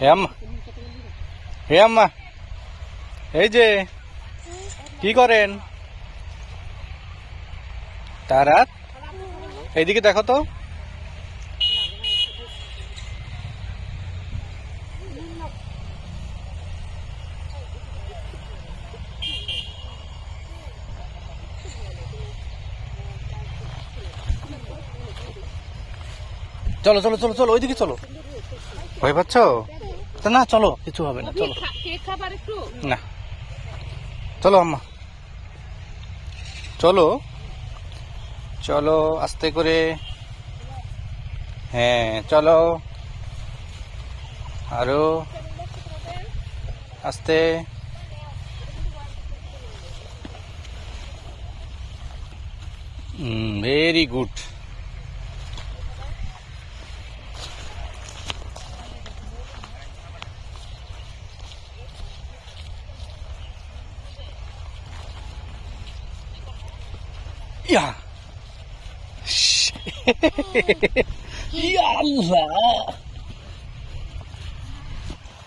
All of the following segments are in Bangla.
হে আম্মা হে আম্মা এই যে, কি করেন? তারাত এইদিকে দেখো তো। চলো চলো চলো চলো, ওইদিকে চলো। ভয় পাচ্ছ? তা না চলো কিছু হবে না চলো। না। চলো আম্মা। চলো। চলো আস্তে করে। হ্যাঁ চলো। আরও। আস্তে। ভেরি গুড ইয়া আল্লাহ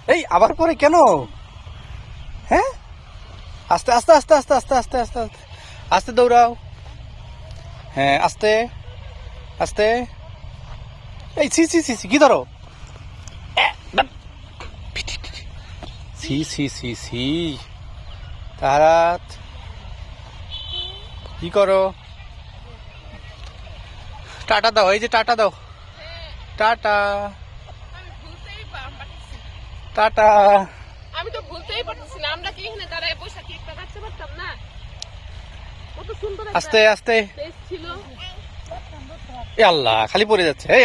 এই আবার পরে কেন? হ্যাঁ? আস্তে আস্তে আস্তে আস্তে আস্তে আস্তে আস্তে আস্তে আস্তে দৌড়াও। হ্যাঁ আস্তে আস্তে। এই সি সি সি সি কি ধরো। সি সি সি সি তারাত কি করো? টাটা দাও এই যে টাটা দাও। টাটা। টাটা। আমি তো ভুলতেই পারতেছি না আমরা কি এখানে দাঁড়ায় বসে কি একটা কাটাতে পারতাম না? কত সুন্দর আস্তে আস্তে। ছিল। এ আল্লাহ খালি পড়ে যাচ্ছে।